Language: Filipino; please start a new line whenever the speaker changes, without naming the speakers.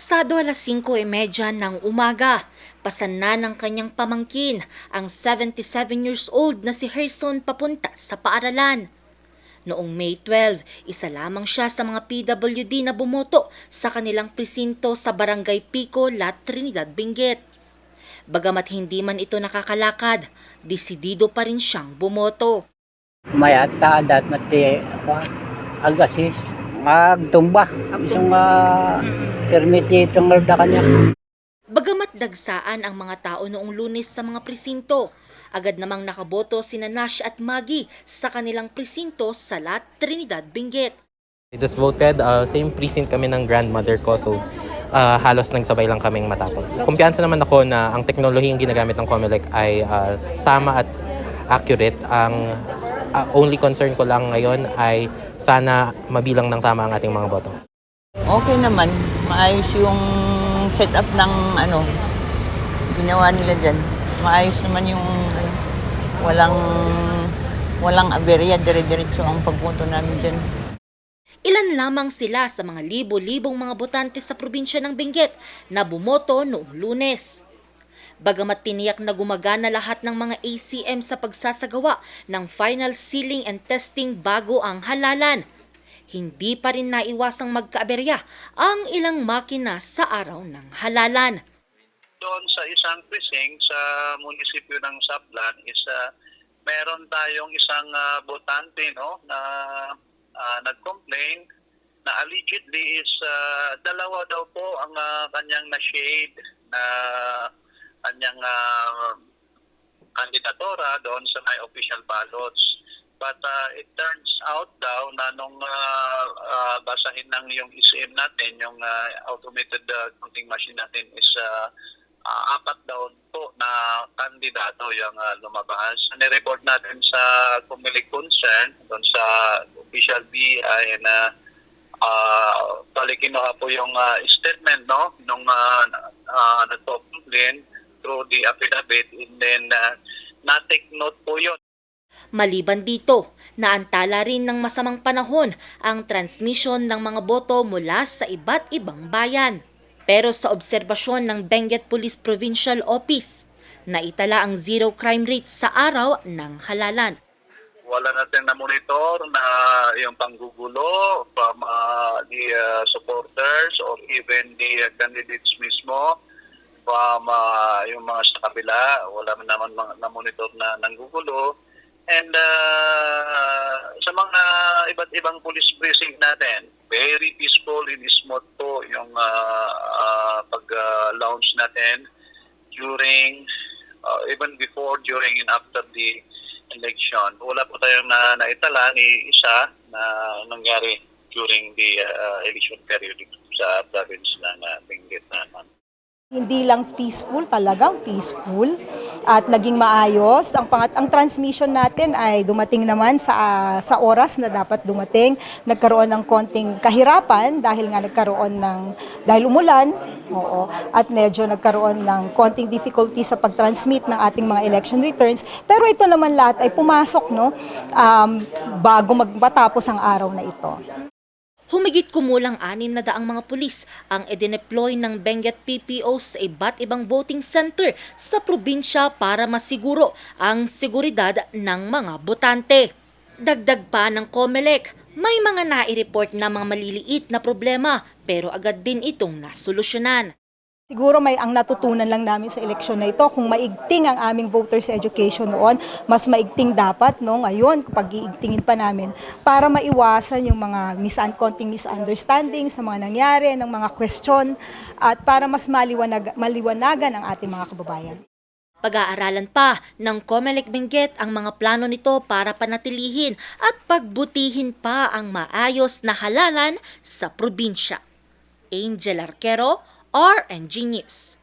Pasado alas 5.30 ng umaga, pasan na ng kanyang pamangkin ang 77 years old na si Herson papunta sa paaralan. Noong May 12, isa lamang siya sa mga PWD na bumoto sa kanilang presinto sa Barangay Pico, La Trinidad, Benguet. Bagamat hindi man ito nakakalakad, desidido pa rin siyang bumoto.
mayata dat mati agasis magtumba isang uh, permiti itong da kanya
Bagamat dagsaan ang mga tao noong lunes sa mga presinto, agad namang nakaboto sina Nash at Maggie sa kanilang presinto sa La Trinidad, Benguet.
I just voted, uh, same precinct kami ng grandmother ko, so uh, halos nagsabay lang kaming matapos. Kumpiyansa naman ako na ang teknolohiyang ginagamit ng Comelec ay uh, tama at accurate. Ang uh, only concern ko lang ngayon ay sana mabilang ng tama ang ating mga boto.
Okay naman. Maayos yung setup ng ano, ginawa nila dyan. Maayos naman yung ano, walang walang aberya, dire-diretso ang pagpunto namin dyan.
Ilan lamang sila sa mga libo-libong mga botante sa probinsya ng Benguet na bumoto noong lunes. Bagamat tiniyak na gumagana lahat ng mga ACM sa pagsasagawa ng final sealing and testing bago ang halalan, hindi pa rin naiwasang magkaaberya ang ilang makina sa araw ng halalan.
doon sa isang precinct sa munisipyo ng Sablan is uh, meron tayong isang ah, botante no na ah, nag-complain na allegedly is ah, dalawa daw po ang ah, kanyang na-shade na kanyang ah, kandidatura doon sa may official ballots. But uh, it turns out daw na nung uh, uh, basahin ng yung ECM natin, yung uh, automated uh, counting machine natin is uh, uh, apat daw po na kandidato yung uh, lumabas. Nireport natin sa Comelec Concern, doon sa official BI na uh, palikinuha po yung uh, statement no nung uh, uh, nagpo-complain through the affidavit and then uh, na-take note po yun.
Maliban dito, naantala rin ng masamang panahon ang transmission ng mga boto mula sa iba't ibang bayan. Pero sa obserbasyon ng Benguet Police Provincial Office, naitala ang zero crime rate sa araw ng halalan.
wala natin na monitor na yung panggugulo from uh, the uh, supporters or even the uh, candidates mismo from uh, yung mga sa kabila wala naman mga- na monitor na nanggugulo and uh, sa mga iba't ibang police precinct natin very peaceful and smooth po yung uh, uh, pag-launch natin during uh, even before, during, and after the election. Wala po tayong na, naitala ni isa na nangyari during the uh, election period sa province ng uh, Benguet naman.
Hindi lang peaceful, talagang peaceful at naging maayos. Ang pangat ang transmission natin ay dumating naman sa ah, sa oras na dapat dumating. Nagkaroon ng konting kahirapan dahil nga nagkaroon ng dahil umulan. Oo. At medyo nagkaroon ng konting difficulty sa pag-transmit ng ating mga election returns. Pero ito naman lahat ay pumasok no um, bago magmatapos ang araw na ito.
Humigit kumulang anim na daang mga pulis ang edineploy ng Benguet PPO sa iba't ibang voting center sa probinsya para masiguro ang seguridad ng mga botante. Dagdag pa ng COMELEC, may mga nai-report na mga maliliit na problema pero agad din itong nasolusyonan.
Siguro may ang natutunan lang namin sa eleksyon na ito, kung maigting ang aming voters education noon, mas maigting dapat no ngayon kapag iigtingin pa namin para maiwasan yung mga misun konting misunderstandings na mga nangyari, ng mga question at para mas maliwanag, maliwanagan ang ating mga kababayan.
Pag-aaralan pa ng Comelec Benguet ang mga plano nito para panatilihin at pagbutihin pa ang maayos na halalan sa probinsya. Angel Arquero, RNG News.